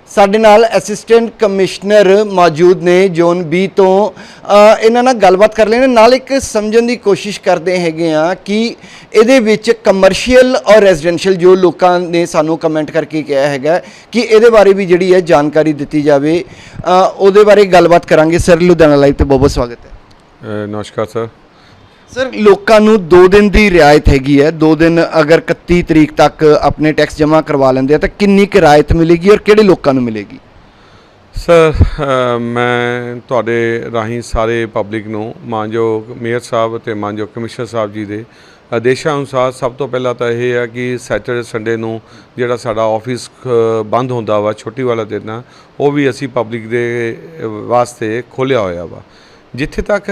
ਸਾਡੇ ਨਾਲ ਅਸਿਸਟੈਂਟ ਕਮਿਸ਼ਨਰ ਮੌਜੂਦ ਨੇ ਜ਼ੋਨ ਬੀ ਤੋਂ। ਇਹਨਾਂ ਨਾਲ ਗੱਲਬਾਤ ਕਰ ਲੈਣੇ ਨਾਲ ਇੱਕ ਸਮਝਣ ਦੀ ਕੋਸ਼ਿਸ਼ ਕਰਦੇ ਹੈਗੇ ਆ ਕਿ ਇਹਦੇ ਵਿੱਚ ਕਮਰਸ਼ੀਅਲ ਔਰ ਰੈਜ਼ੀਡੈਂਸ਼ੀਅਲ ਜੋ ਲੋਕਾਂ ਨੇ ਸਾਨੂੰ ਕਮੈਂਟ ਕਰਕੇ ਕਿਹਾ ਹੈਗਾ ਕਿ ਇਹਦੇ ਬਾਰੇ ਵੀ ਜਿਹੜੀ ਹੈ ਜਾਣਕਾਰੀ ਦਿੱਤੀ ਜਾਵੇ। ਉਹਦੇ ਬਾਰੇ ਗੱਲਬਾਤ ਕਰਾਂਗੇ। ਸਰ ਲੁਧਿਆਣਾ ਲਾਈਵ ਤੇ ਬਹੁਤ ਬਹੁਤ ਸਵਾਗਤ ਹੈ। ਨਮਸਕਾਰ ਸਰ ਸਰ ਲੋਕਾਂ ਨੂੰ 2 ਦਿਨ ਦੀ ਰਿਆਇਤ ਹੈਗੀ ਹੈ। 2 ਦਿਨ ਅਗਰ 31 ਤਰੀਕ ਤੱਕ ਆਪਣੇ ਟੈਕਸ ਜਮ੍ਹਾਂ ਕਰਵਾ ਲੈਂਦੇ ਆ ਤਾਂ ਕਿੰਨੀ ਕੁ ਰਿਆਇਤ ਮਿਲੇਗੀ ਔਰ ਕਿਹੜੇ ਲੋਕਾਂ ਨੂੰ ਮਿਲੇਗੀ? ਸਰ ਮੈਂ ਤੁਹਾਡੇ ਰਾਹੀਂ ਸਾਰੇ ਪਬਲਿਕ ਨੂੰ ਮਾਨਯੋਗ ਮੇਅਰ ਸਾਹਿਬ ਤੇ ਮਾਨਯੋਗ ਕਮਿਸ਼ਨਰ ਸਾਹਿਬ ਜੀ ਦੇ ਆਦੇਸ਼ਾਂ ਅਨੁਸਾਰ ਸਭ ਤੋਂ ਪਹਿਲਾਂ ਤਾਂ ਇਹ ਹੈ ਕਿ ਸੈਟਰਡੇ ਸੰਡੇ ਨੂੰ ਜਿਹੜਾ ਸਾਡਾ ਆਫਿਸ ਅ, ਬੰਦ ਹੁੰਦਾ ਵਾ ਛੁੱਟੀ ਵਾਲਾ ਦਿਨ ਆ ਉਹ ਵੀ ਅਸੀਂ ਪਬਲਿਕ ਦੇ ਵਾਸਤੇ ਖੋਲ੍ਹਿਆ ਹੋਇਆ ਵਾ। ਜਿੱਥੇ ਤੱਕ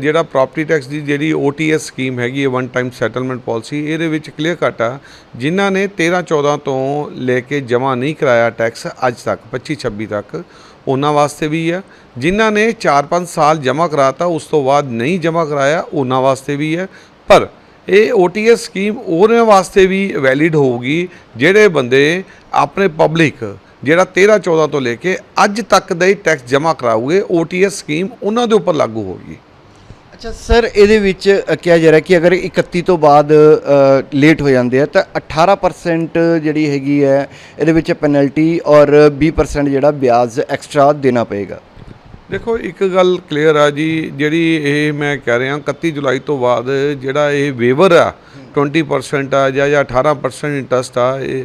ਜਿਹੜਾ ਪ੍ਰਾਪਰਟੀ ਟੈਕਸ ਦੀ ਜਿਹੜੀ OTS ਸਕੀਮ ਹੈਗੀ ਹੈ ਵਨ ਟਾਈਮ ਸੈਟਲਮੈਂਟ ਪਾਲਿਸੀ ਇਹਦੇ ਵਿੱਚ ਕਲੀਅਰ ਕੱਟ ਆ, ਜਿਨ੍ਹਾਂ ਨੇ 13 14 ਤੋਂ ਲੈ ਕੇ ਜਮ੍ਹਾਂ ਨਹੀਂ ਕਰਾਇਆ ਟੈਕਸ ਅੱਜ ਤੱਕ 25 26 ਤੱਕ, ਉਹਨਾਂ ਵਾਸਤੇ ਵੀ ਆ। ਜਿਨ੍ਹਾਂ ਨੇ 4-5 ਸਾਲ ਜਮ੍ਹਾਂ ਕਰਾਤਾ, ਉਸ ਤੋਂ ਬਾਅਦ ਨਹੀਂ ਜਮ੍ਹਾਂ ਕਰਾਇਆ, ਉਹਨਾਂ ਵਾਸਤੇ ਵੀ ਹੈ ਪਰ ਇਹ OTS ਸਕੀਮ ਉਹਨਾਂ ਵਾਸਤੇ ਵੀ ਵੈਲਿਡ ਹੋਊਗੀ, ਜਿਹੜੇ ਬੰਦੇ ਆਪਣੇ ਪਬਲਿਕ ਜਿਹੜਾ 13 14 ਤੋਂ ਲੈ ਕੇ ਅੱਜ ਤੱਕ ਦਾ ਹੀ ਟੈਕਸ ਜਮ੍ਹਾਂ ਕਰਾਉਗੇ OTS ਸਕੀਮ ਉਹਨਾਂ ਦੇ ਉੱਪਰ ਲਾਗੂ ਹੋਗੀ ਅੱਛਾ ਸਰ ਇਹਦੇ ਵਿੱਚ ਕਿਹਾ ਜਾ ਰਿਹਾ ਕਿ ਅਗਰ 31 ਤੋਂ ਬਾਅਦ ਲੇਟ ਹੋ ਜਾਂਦੇ ਆ ਤਾਂ 18% ਜਿਹੜੀ ਹੈਗੀ ਹੈ ਇਹਦੇ ਵਿੱਚ ਪੈਨਲਟੀ ਔਰ 20% ਜਿਹੜਾ ਵਿਆਜ ਐਕਸਟਰਾ ਦੇਣਾ ਪਏਗਾ। ਦੇਖੋ ਇੱਕ ਗੱਲ ਕਲੀਅਰ ਆ ਜੀ ਜਿਹੜੀ ਇਹ ਮੈਂ ਕਹਿ ਰਿਹਾ 31 ਜੁਲਾਈ ਤੋਂ ਬਾਅਦ ਜਿਹੜਾ ਇਹ ਵੇਵਰ ਆ 20% ਆ ਜਾਂ 18% ਇੰਟਰਸਟ ਆ ਇਹ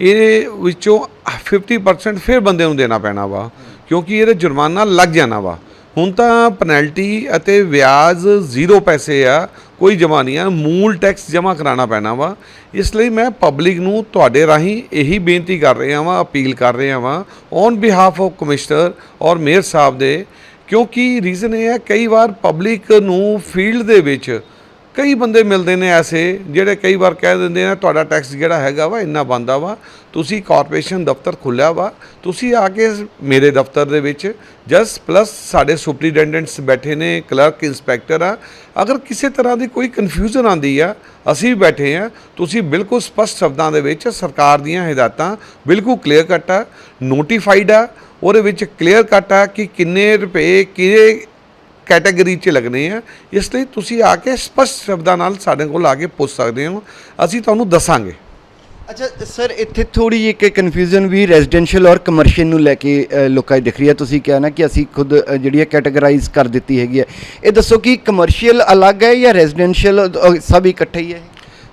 ਇਹ ਵਿੱਚੋਂ 50% ਫਿਰ ਬੰਦੇ ਨੂੰ ਦੇਣਾ ਪੈਣਾ ਵਾ, ਕਿਉਂਕਿ ਇਹਦੇ ਜੁਰਮਾਨਾ ਲੱਗ ਜਾਣਾ ਵਾ। ਹੁਣ ਤਾਂ ਪੈਨਲਟੀ ਅਤੇ ਵਿਆਜ ਜ਼ੀਰੋ ਪੈਸੇ ਆ, ਕੋਈ ਜਮ੍ਹਾਂ ਨਹੀਂ ਆ, ਮੂਲ ਟੈਕਸ ਜਮ੍ਹਾਂ ਕਰਾਉਣਾ ਪੈਣਾ ਵਾ। ਇਸ ਲਈ ਮੈਂ ਪਬਲਿਕ ਨੂੰ ਤੁਹਾਡੇ ਰਾਹੀਂ ਇਹੀ ਬੇਨਤੀ ਕਰ ਰਿਹਾ ਵਾਂ, ਅਪੀਲ ਕਰ ਰਿਹਾ ਵਾਂ ਔਨ ਬਿਹਾਫ ਆਫ ਕਮਿਸ਼ਨਰ ਔਰ ਮੇਅਰ ਸਾਹਿਬ ਦੇ, ਕਿਉਂਕਿ ਰੀਜ਼ਨ ਇਹ ਹੈ ਕਈ ਵਾਰ ਪਬਲਿਕ ਨੂੰ ਫੀਲਡ ਦੇ ਵਿੱਚ ਕਈ ਬੰਦੇ ਮਿਲਦੇ ਨੇ ਐਸੇ ਜਿਹੜੇ ਕਈ ਵਾਰ ਕਹਿ ਦਿੰਦੇ ਨੇ, ਤੁਹਾਡਾ ਟੈਕਸ ਜਿਹੜਾ ਹੈਗਾ ਵਾ, ਇੰਨਾ ਬੰਦਾ ਵਾ। ਤੁਸੀਂ ਕਾਰਪੋਰੇਸ਼ਨ ਦਫ਼ਤਰ ਖੁੱਲਿਆ ਵਾ। ਤੁਸੀਂ ਆ ਕੇ ਮੇਰੇ ਦਫ਼ਤਰ ਦੇ ਵਿੱਚ ਜਸ ਪਲੱਸ ਸਾਡੇ ਸੁਪਰੀਡੈਂਡੈਂਟਸ ਬੈਠੇ ਨੇ ਕਲਰਕ ਇੰਸਪੈਕਟਰ ਆ। ਅਗਰ ਕਿਸੇ ਤਰ੍ਹਾਂ ਦੀ ਕੋਈ ਕਨਫਿਊਜ਼ਨ ਆਂਦੀ ਆ, ਅਸੀਂ ਵੀ ਬੈਠੇ ਆ। ਤੁਸੀਂ ਬਿਲਕੁਲ ਸਪਸ਼ਟ ਸ਼ਬਦਾਂ ਦੇ ਵਿੱਚ ਸਰਕਾਰ ਦੀਆਂ ਹਦਾਇਤਾਂ ਬਿਲਕੁਲ ਕਲੀਅਰ ਕੱਟ ਆ ਨੋਟੀਫਾਈਡ ਆ। ਉਹਦੇ ਵਿੱਚ ਕਲੀਅਰ ਕੱਟ ਆ ਕਿ ਕਿੰਨੇ ਰੁਪਏ, ਕਿਹੜੇ ਕੈਟਾਗਰੀ 'ਚ ਲੱਗਣੇ ਆ। ਇਸ ਲਈ ਤੁਸੀਂ ਆ ਕੇ ਸਪਸ਼ਟ ਸ਼ਬਦਾਂ ਨਾਲ ਸਾਡੇ ਕੋਲ ਆ ਕੇ ਪੁੱਛ ਸਕਦੇ ਹੋ। ਅਸੀਂ ਤੁਹਾਨੂੰ ਦੱਸਾਂਗੇ। ਅੱਛਾ ਸਰ ਇੱਥੇ ਥੋੜੀ ਜਿਹੀ ਇੱਕ ਕਨਫਿਊਜ਼ਨ ਵੀ ਰੈਜ਼ੀਡੈਂਸ਼ੀਅਲ ਔਰ ਕਮਰਸ਼ੀਅਲ ਨੂੰ ਲੈ ਕੇ ਲੋਕਾਂ ਦੀ ਦਿਖ ਰਹੀ ਹੈ। ਤੁਸੀਂ ਕਿਹਾ ਨਾ ਕਿ ਅਸੀਂ ਖੁਦ ਜਿਹੜੀ ਹੈ ਕੈਟਾਗਰਾਈਜ਼ ਕਰ ਦਿੱਤੀ ਹੈਗੀ ਹੈ। ਇਹ ਦੱਸੋ ਕਿ ਕਮਰਸ਼ੀਅਲ ਅਲੱਗ ਹੈ ਜਾਂ ਰੈਜ਼ੀਡੈਂਸ਼ੀਅਲ ਸਭ ਇਕੱਠੇ ਹੀ ਹੈ?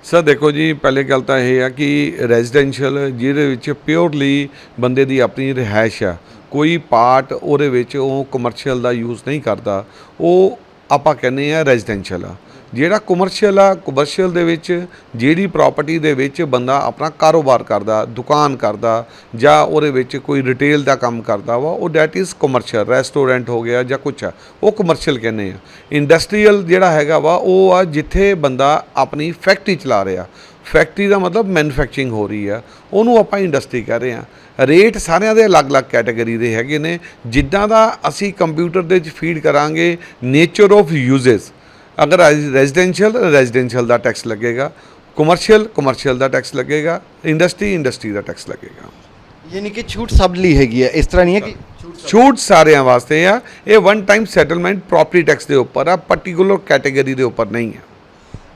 ਸਰ ਦੇਖੋ ਜੀ ਪਹਿਲੀ ਗੱਲ ਤਾਂ ਇਹ ਆ ਕਿ ਰੈਜ਼ੀਡੈਂਸ਼ੀਅਲ ਜਿਹਦੇ ਵਿੱਚ ਪਿਓਰਲੀ ਬੰਦੇ ਦੀ ਆਪਣੀ ਰਿਹਾਇਸ਼ ਆ। ਕੋਈ ਪਾਰਟ ਉਹਦੇ ਵਿੱਚ ਉਹ ਕਮਰਸ਼ੀਅਲ ਦਾ ਯੂਜ਼ ਨਹੀਂ ਕਰਦਾ, ਉਹ ਆਪਾਂ ਕਹਿੰਦੇ ਆ ਰੈਜ਼ੀਡੈਂਸ਼ੀਅਲ ਆ। ਜਿਹੜਾ ਕਮਰਸ਼ੀਅਲ ਆ ਕਮਰਸ਼ੀਅਲ ਦੇ ਵਿੱਚ ਜਿਹੜੀ ਪ੍ਰਾਪਰਟੀ ਦੇ ਵਿੱਚ ਬੰਦਾ ਆਪਣਾ ਕਾਰੋਬਾਰ ਕਰਦਾ, ਦੁਕਾਨ ਕਰਦਾ ਜਾਂ ਉਹਦੇ ਵਿੱਚ ਕੋਈ ਰਿਟੇਲ ਦਾ ਕੰਮ ਕਰਦਾ ਵਾ, ਉਹ ਦੈਟ ਇਜ਼ ਕਮਰਸ਼ੀਅਲ ਰੈਸਟੋਰੈਂਟ ਹੋ ਗਿਆ ਜਾਂ ਕੁਛ ਆ, ਉਹ ਕਮਰਸ਼ੀਅਲ ਕਹਿੰਦੇ ਆ। ਇੰਡਸਟਰੀਅਲ ਜਿਹੜਾ ਹੈਗਾ ਵਾ, ਉਹ ਆ ਜਿੱਥੇ ਬੰਦਾ ਆਪਣੀ ਫੈਕਟਰੀ ਚਲਾ ਰਿਹਾ। ਫੈਕਟਰੀ ਦਾ ਮਤਲਬ ਮੈਨੂਫੈਕਚਰਿੰਗ ਹੋ ਰਹੀ ਆ। ਉਹਨੂੰ ਆਪਾਂ ਇੰਡਸਟਰੀ ਕਹਿ ਰਹੇ ਆ। ਰੇਟ ਸਾਰਿਆਂ ਦੇ ਅਲੱਗ-ਅਲੱਗ ਕੈਟਾਗਰੀ ਦੇ ਹੈਗੇ ਨੇ। ਜਿੱਦਾਂ ਦਾ ਅਸੀਂ ਕੰਪਿਊਟਰ ਦੇ ਵਿੱਚ ਫੀਡ ਕਰਾਂਗੇ ਨੇਚਰ ਆਫ ਯੂਜ਼ਸ ਅਗਰ ਰੈਜ਼ੀਡੈਂਸ਼ੀਅਲ ਰੈਜ਼ੀਡੈਂਸ਼ੀਅਲ ਦਾ ਟੈਕਸ ਲੱਗੇਗਾ। ਕਮਰਸ਼ੀਅਲ ਕਮਰਸ਼ੀਅਲ ਦਾ ਟੈਕਸ ਲੱਗੇਗਾ। ਇੰਡਸਟਰੀ ਇੰਡਸਟਰੀ ਦਾ ਟੈਕਸ ਲੱਗੇਗਾ। ਯਾਨੀ ਕਿ ਛੂਟ ਸਭ ਲਈ ਹੈਗੀ ਹੈ ਇਸ ਤਰ੍ਹਾਂ ਨਹੀਂ ਹੈ ਕਿ ਛੂਟ ਸਾਰਿਆਂ ਵਾਸਤੇ ਆ। ਇਹ one time settlement property tax ਦੇ ਉੱਪਰ ਆ। ਪਾਰਟਿਕੂਲਰ ਕੈਟਾਗਰੀ ਦੇ ਉੱਪਰ ਨਹੀਂ ਹੈ।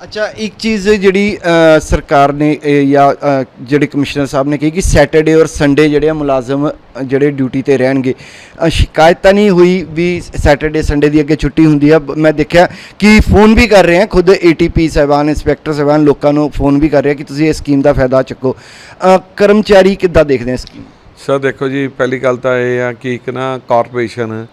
ਅੱਛਾ, ਇੱਕ ਚੀਜ਼ ਜਿਹੜੀ ਸਰਕਾਰ ਨੇ ਜਾਂ ਜਿਹੜੇ ਕਮਿਸ਼ਨਰ ਸਾਹਿਬ ਨੇ ਕਹੀ ਕਿ ਸੈਟਰਡੇ ਔਰ ਸੰਡੇ ਜਿਹੜੇ ਆ ਮੁਲਾਜ਼ਮ ਜਿਹੜੇ ਡਿਊਟੀ ਤੇ ਰਹਿਣਗੇ। ਸ਼ਿਕਾਇਤ ਤਾਂ ਨਹੀਂ ਹੋਈ ਵੀ ਸੈਟਰਡੇ ਸੰਡੇ ਦੀ ਅੱਗੇ ਛੁੱਟੀ ਹੁੰਦੀ ਆ। ਬ- ਮੈਂ ਦੇਖਿਆ ਕਿ ਫੋਨ ਵੀ ਕਰ ਰਹੇ ਆ ਖੁਦ ਏਟੀਪੀ ਸਾਹਿਬਾਨ ਇੰਸਪੈਕਟਰ ਸਾਹਿਬਾਨ, ਲੋਕਾਂ ਨੂੰ ਫੋਨ ਵੀ ਕਰ ਰਹੇ ਕਿ ਤੁਸੀਂ ਇਸ ਸਕੀਮ ਦਾ ਫਾਇਦਾ ਚੱਕੋ। ਕਰਮਚਾਰੀ ਕਿੱਦਾਂ ਦੇਖਦੇ ਆ ਸਕੀਮ ਸਰ ਦੇਖੋ ਜੀ, ਪਹਿਲੀ ਗੱਲ ਤਾਂ ਇਹ ਆ ਕਿ ਇੱਕ ਨਾ ਕਾਰਪੋਰੇਸ਼ਨ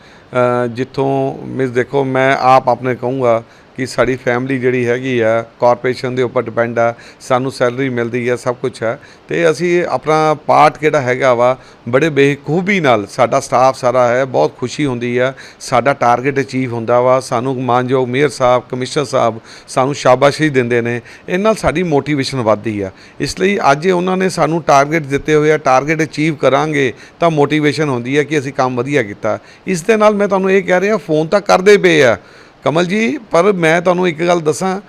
ਜਿੱਥੋਂ ਮਿਸ ਦੇਖੋ, ਮੈਂ ਆਪ ਆਪਣੇ ਕਹੂੰਗਾ ਕਿ ਸਾਡੀ ਫੈਮਿਲੀ ਜਿਹੜੀ ਹੈਗੀ ਆ ਕਾਰਪੋਰੇਸ਼ਨ ਦੇ ਉੱਪਰ ਡਿਪੈਂਡ ਆ, ਸਾਨੂੰ ਸੈਲਰੀ ਮਿਲਦੀ ਆ, ਸਭ ਕੁਝ ਹੈ ਤੇ ਅਸੀਂ ਆਪਣਾ ਪਾਰਟ ਜਿਹੜਾ ਹੈਗਾ ਵਾ, ਬੜੇ ਬੇਖੂਬੀ ਨਾਲ ਸਾਡਾ ਸਟਾਫ ਸਾਰਾ ਹੈ, ਬਹੁਤ ਖੁਸ਼ੀ ਹੁੰਦੀ ਆ। ਸਾਡਾ ਟਾਰਗੇਟ ਅਚੀਵ ਹੁੰਦਾ ਵਾ। ਸਾਨੂੰ ਮਾਨਯੋਗ ਮੇਅਰ ਸਾਹਿਬ ਕਮਿਸ਼ਨਰ ਸਾਹਿਬ ਸਾਨੂੰ ਸ਼ਾਬਾਸ਼ੀ ਦਿੰਦੇ ਨੇ। ਇਹਨਾਂ ਨਾਲ ਸਾਡੀ ਮੋਟੀਵੇਸ਼ਨ ਵੱਧਦੀ ਆ। ਇਸ ਲਈ ਅੱਜ ਉਹਨਾਂ ਨੇ ਸਾਨੂੰ ਟਾਰਗੇਟ ਦਿੱਤੇ ਹੋਏ ਆ। ਟਾਰਗੇਟ ਅਚੀਵ ਕਰਾਂਗੇ ਤਾਂ ਮੋਟੀਵੇਸ਼ਨ ਹੁੰਦੀ ਹੈ ਕਿ ਅਸੀਂ ਕੰਮ ਵਧੀਆ ਕੀਤਾ। ਇਸ ਦੇ ਨਾਲ ਮੈਂ ਤੁਹਾਨੂੰ ਇਹ ਕਹਿ ਰਿਹਾ ਫੋਨ ਤਾਂ ਕਰਦੇ ਪਏ ਆ। ਕਮਲ ਜੀ, ਪਰ ਮੈਂ ਤੁਹਾਨੂੰ ਇੱਕ ਗੱਲ ਦੱਸਾਂ,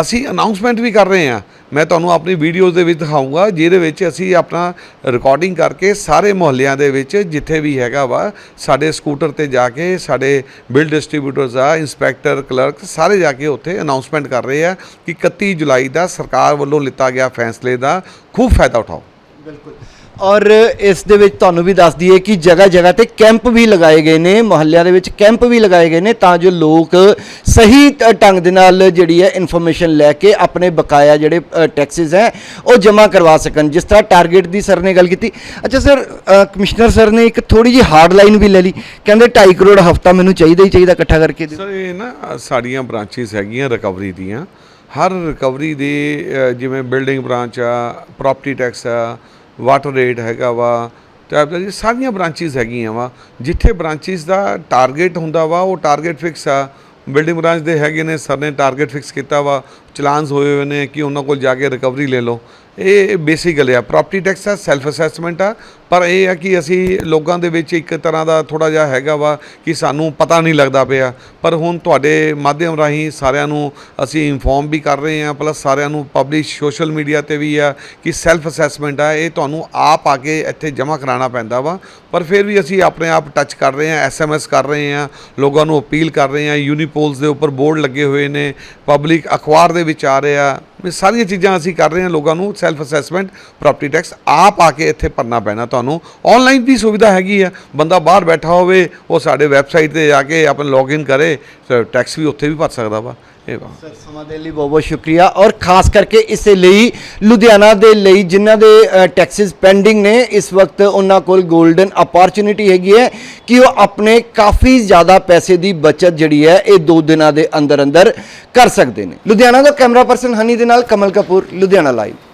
ਅਸੀਂ ਅਨਾਉਂਸਮੈਂਟ ਵੀ ਕਰ ਰਹੇ ਹਾਂ। ਮੈਂ ਤੁਹਾਨੂੰ ਆਪਣੀ ਵੀਡੀਓਜ਼ ਦੇ ਵਿੱਚ ਦਿਖਾਊਂਗਾ, ਜਿਹਦੇ ਵਿੱਚ ਅਸੀਂ ਆਪਣਾ ਰਿਕਾਰਡਿੰਗ ਕਰਕੇ ਸਾਰੇ ਮੁਹੱਲਿਆਂ ਦੇ ਵਿੱਚ ਜਿੱਥੇ ਵੀ ਹੈਗਾ ਵਾ, ਸਾਡੇ ਸਕੂਟਰ ਤੇ ਜਾ ਕੇ, ਸਾਡੇ ਬਿਲ ਡਿਸਟ੍ਰੀਬਿਊਟਰਸ ਆ ਇੰਸਪੈਕਟਰ ਕਲਰਕ ਸਾਰੇ ਜਾ ਕੇ ਉੱਥੇ ਅਨਾਉਂਸਮੈਂਟ ਕਰ ਰਹੇ ਆ ਕਿ 31 ਜੁਲਾਈ ਦਾ ਸਰਕਾਰ ਵੱਲੋਂ ਲਿੱਤਾ ਗਿਆ ਫੈਸਲੇ ਦਾ ਖੂਬ ਫਾਇਦਾ ਉਠਾਓ। ਬਿਲਕੁਲ। ਔਰ ਇਸ ਦੇ ਵਿੱਚ ਤੁਹਾਨੂੰ ਵੀ ਦੱਸ ਦਈਏ ਕਿ ਜਗ੍ਹਾ ਜਗ੍ਹਾ ਤੇ ਕੈਂਪ ਵੀ ਲਗਾਏ ਗਏ ਨੇ, ਮੁਹੱਲਿਆਂ ਦੇ ਵਿੱਚ ਕੈਂਪ ਵੀ ਲਗਾਏ ਗਏ ਨੇ ਤਾਂ ਜੋ ਲੋਕ ਸਹੀ ਤ- ਢੰਗ ਦੇ ਨਾਲ ਜਿਹੜੀ ਹੈ ਇਨਫੋਰਮੇਸ਼ਨ ਲੈ ਕੇ ਆਪਣੇ ਬਕਾਇਆ ਜਿਹੜੇ ਟੈਕਸਿਸ ਹੈ, ਉਹ ਜਮ੍ਹਾਂ ਕਰਵਾ ਸਕਣ। ਜਿਸ ਤਰ੍ਹਾਂ ਟਾਰਗੇਟ ਦੀ ਸਰ ਨੇ ਗੱਲ ਕੀਤੀ। ਅੱਛਾ ਸਰ ਕਮਿਸ਼ਨਰ ਸਰ ਨੇ ਇੱਕ ਥੋੜੀ ਜਿਹੀ ਹਾਰਡ ਲਾਈਨ ਵੀ ਲੈ ਲਈ। ਕਹਿੰਦੇ 2.5 ਕਰੋੜ ਹਫਤਾ ਮੈਨੂੰ ਚਾਹੀਦਾ ਹੀ ਚਾਹੀਦਾ ਇਕੱਠਾ ਕਰਕੇ ਸਰ, ਇਹ ਨਾ ਸਾਡੀਆਂ ਬ੍ਰਾਂਚਿਸ ਹੈਗੀਆਂ ਰਿਕਵਰੀ ਦੀਆਂ। ਹਰ ਰਿਕਵਰੀ ਦੇ ਜਿਵੇਂ ਬਿਲਡਿੰਗ ਬ੍ਰਾਂਚ ਆ ਪ੍ਰਾਪਰਟੀ ਟੈਕਸ ਆ ਵਾਟਰ ਰੇਟ ਹੈਗਾ ਵਾ, ਤੇ ਆਪਦਾ ਜੀ ਸਾਰੀਆਂ ਬ੍ਰਾਂਚਿਸ ਹੈਗੀਆਂ ਵਾ, ਜਿੱਥੇ ਬ੍ਰਾਂਚਿਸ ਦਾ ਟਾਰਗੇਟ ਹੁੰਦਾ ਵਾ, ਉਹ ਟਾਰਗੇਟ ਫਿਕਸ ਆ। ਬਿਲਡਿੰਗ ਬ੍ਰਾਂਚ ਦੇ ਹੈਗੇ ਨੇ, ਸਰ ਨੇ ਟਾਰਗੇਟ ਫਿਕਸ ਕੀਤਾ ਵਾ ਚਲਾਨਸ ਹੋਏ ਹੋਏ ਨੇ ਕਿ ਉਹਨਾਂ ਕੋਲ ਜਾ ਕੇ ਰਿਕਵਰੀ ਲੈ ਲਓ। ਇਹ ਬੇਸਿਕਲ ਆ ਪ੍ਰਾਪਰਟੀ ਟੈਕਸ ਆ ਸੈਲਫ ਅਸੈਸਮੈਂਟ ਆ, ਪਰ ਇਹ ਆ ਕਿ ਅਸੀਂ ਲੋਕਾਂ ਦੇ ਵਿੱਚ ਇੱਕ ਤਰ੍ਹਾਂ ਦਾ ਥੋੜਾ ਜਿਹਾ ਹੈਗਾ ਵਾ ਕਿ ਸਾਨੂੰ ਪਤਾ ਨਹੀਂ ਲੱਗਦਾ ਪਿਆ। ਪਰ ਹੁਣ ਤੁਹਾਡੇ ਮਾਧਿਅਮ ਰਾਹੀਂ ਸਾਰਿਆਂ ਨੂੰ ਅਸੀਂ ਇਨਫੋਰਮ ਵੀ ਕਰ ਰਹੇ ਹਾਂ ਪਲੱਸ ਸਾਰਿਆਂ ਨੂੰ ਪਬਲਿਸ਼ ਸੋਸ਼ਲ ਮੀਡੀਆ ਤੇ ਵੀ ਆ ਕਿ ਸੈਲਫ ਅਸੈਸਮੈਂਟ ਆ, ਇਹ ਤੁਹਾਨੂੰ ਆਪ ਆ ਕੇ ਇੱਥੇ ਜਮ੍ਹਾਂ ਕਰਾਉਣਾ ਪੈਂਦਾ ਵਾ। ਪਰ ਫਿਰ ਵੀ ਅਸੀਂ ਆਪਣੇ ਆਪ ਟੱਚ ਕਰ ਰਹੇ ਹਾਂ ਐਸਐਮਐਸ ਕਰ ਰਹੇ ਹਾਂ, ਲੋਕਾਂ ਨੂੰ ਅਪੀਲ ਕਰ ਰਹੇ ਹਾਂ ਯੂਨੀਪੋਲਸ ਦੇ ਉੱਪਰ ਬੋਰਡ ਲੱਗੇ ਹੋਏ ਨੇ ਪਬਲਿਕ ਅਖਬਾਰ ਦੇ ਵਿੱਚ ਆ ਰਿਹਾ। ਵੀ ਸਾਰੀਆਂ ਚੀਜ਼ਾਂ ਅਸੀਂ ਕਰ ਰਹੇ ਹਾਂ ਲੋਕਾਂ ਨੂੰ ਸੈਲਫ ਅਸੈਸਮੈਂਟ ਪ੍ਰਾਪਰਟੀ ਟੈਕਸ ਆਪ ਆ ਕੇ ਇੱਥੇ ਭਰਨਾ ਪੈਣਾ ਤੁਹਾਨੂੰ। ਆਨਲਾਈਨ ਦੀ ਸੁਵਿਧਾ ਹੈਗੀ ਆ, ਬੰਦਾ ਬਾਹਰ ਬੈਠਾ ਹੋਵੇ, ਉਹ ਸਾਡੇ ਵੈਬਸਾਈਟ ਤੇ ਜਾ ਕੇ ਆਪਣਾ ਲੌਗਇਨ ਕਰੇ ਟੈਕਸ ਵੀ ਉੱਥੇ ਵੀ ਭਰ ਸਕਦਾ ਵਾ। ਇਹ ਸਰ, ਸਮਾਂ ਦੇਣ ਲਈ ਬਹੁਤ ਬਹੁਤ ਸ਼ੁਕਰੀਆ। ਔਰ ਖਾਸ ਕਰਕੇ ਇਸ ਲਈ ਲੁਧਿਆਣਾ ਦੇ ਲਈ ਜਿਨ੍ਹਾਂ ਦੇ ਟੈਕਸਿਸ ਪੈਂਡਿੰਗ ਨੇ, ਇਸ ਵਕਤ ਉਹਨਾਂ ਕੋਲ 골ਡਨ ਅਪੋਰਚੁਨਿਟੀ ਹੈਗੀ ਹੈ ਕਿ ਉਹ ਆਪਣੇ ਕਾਫੀ ਜ਼ਿਆਦਾ ਪੈਸੇ ਦੀ ਬਚਤ ਜਿਹੜੀ ਹੈ, ਇਹ ਦੋ ਦਿਨਾਂ ਦੇ ਅੰਦਰ ਅੰਦਰ ਕਰ ਸਕਦੇ ਨੇ। ਲੁਧਿਆਣਾ ਦਾ ਕੈਮਰਾ ਪਰਸਨ ਹਨੀ ਦੇ ਨਾਲ ਕਮਲ ਕਪੂਰ, ਲੁਧਿਆਣਾ ਲਾਈਵ